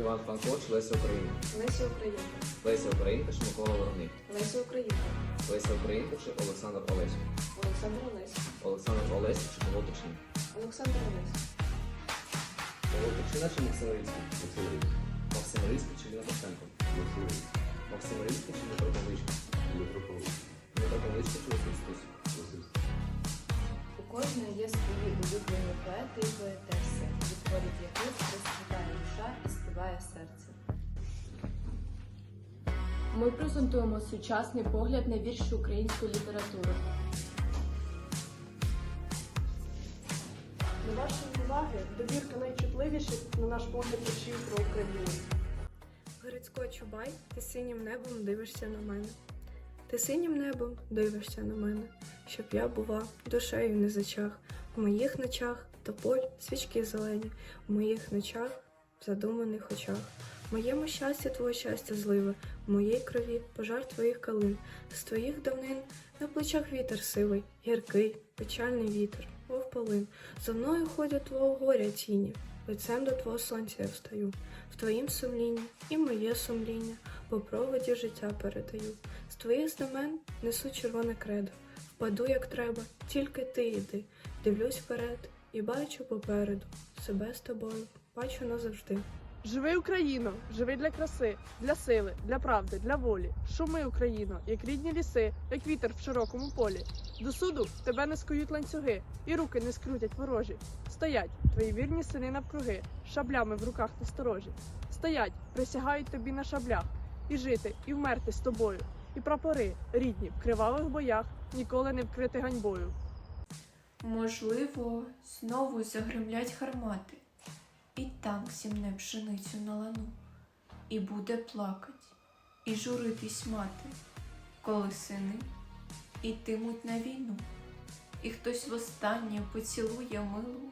Іван Франко чи Леся Українка? Леся Українка. Леся Українка чи Микола Вороник? Леся Українка. Леся Українка чи Олександр Олесько? Олександр Олесь. Олександр Олесько чи Павло Олександр Олесь. Павло чи Максим Рильський? Максим Рильський чи Ліна Костенко? Максим Рильський чи Дмитро Павличко? Дмитро Павличко чи Василь Стус? У кожної є свої улюблені поети і поетеси, від творів яких розквітає душа і співає серце. Ми презентуємо сучасний погляд на вірші української літератури. До вашої уваги добірка найчутливіших, на наш погляд, віршів про Україну. Грицько Чубай, ти синім небом дивишся на мене. Ти синім небом дивишся на мене, щоб я була душею не зачах. В моїх ночах тополь, свічки зелені, в моїх ночах, в задуманих очах. Моєму щасті твоє щастя зливе, в моїй крові пожар твоїх калин, з твоїх давнин на плечах вітер сивий, гіркий, печальний вітер, мов полин. За мною ходять твого горя тіні, лицем до твого сонця я встаю. В твоїм сумлінні і моє сумління по проводі життя передаю. З твоїх знамен несу червоне кредо. Впаду як треба, тільки ти йди. Дивлюсь вперед і бачу попереду. Себе з тобою бачу назавжди. Живи Україно, живи для краси, для сили, для правди, для волі. Шуми Україно, як рідні ліси, як вітер в широкому полі. До суду тебе не скують ланцюги, і руки не скрутять ворожі. Стоять твої вірні сини навкруги, шаблями в руках насторожі. Стоять, присягають тобі на шаблях, і жити, і вмерти з тобою. І прапори рідні в кривавих боях ніколи не вкрити ганьбою. Можливо, знову загремлять гармати, і танк сімне пшеницю на лану, і буде плакать, і журитись мати, коли сини ітимуть на війну, і хтось востаннє поцілує милу,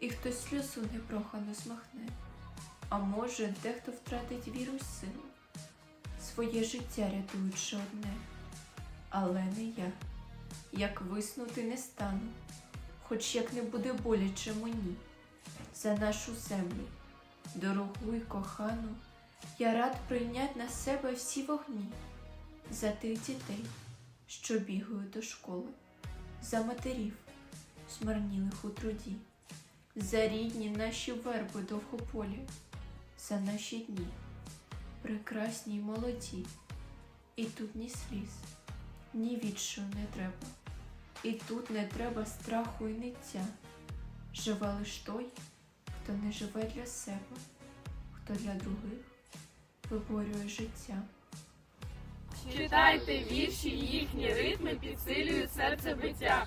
і хтось сльозу непрохано змахне, а може, дехто втратить віру й силу, своє життя рятуючи одне, але не я, як виснути не стану хоч як не буде боляче мені, за нашу землю, дорогу й кохану, я рад прийняти на себе всі вогні, за тих дітей, що бігають до школи, за матерів, змарнілих у труді, за рідні наші верби довгополі, за наші дні, прекрасні й молоді, і тут ні сліз, ні відчу не треба. І тут не треба страху і ниття. Живе лиш той, хто не живе для себе, хто для других виборює життя. Читайте вірші, їхні ритми підсилюють серце биття.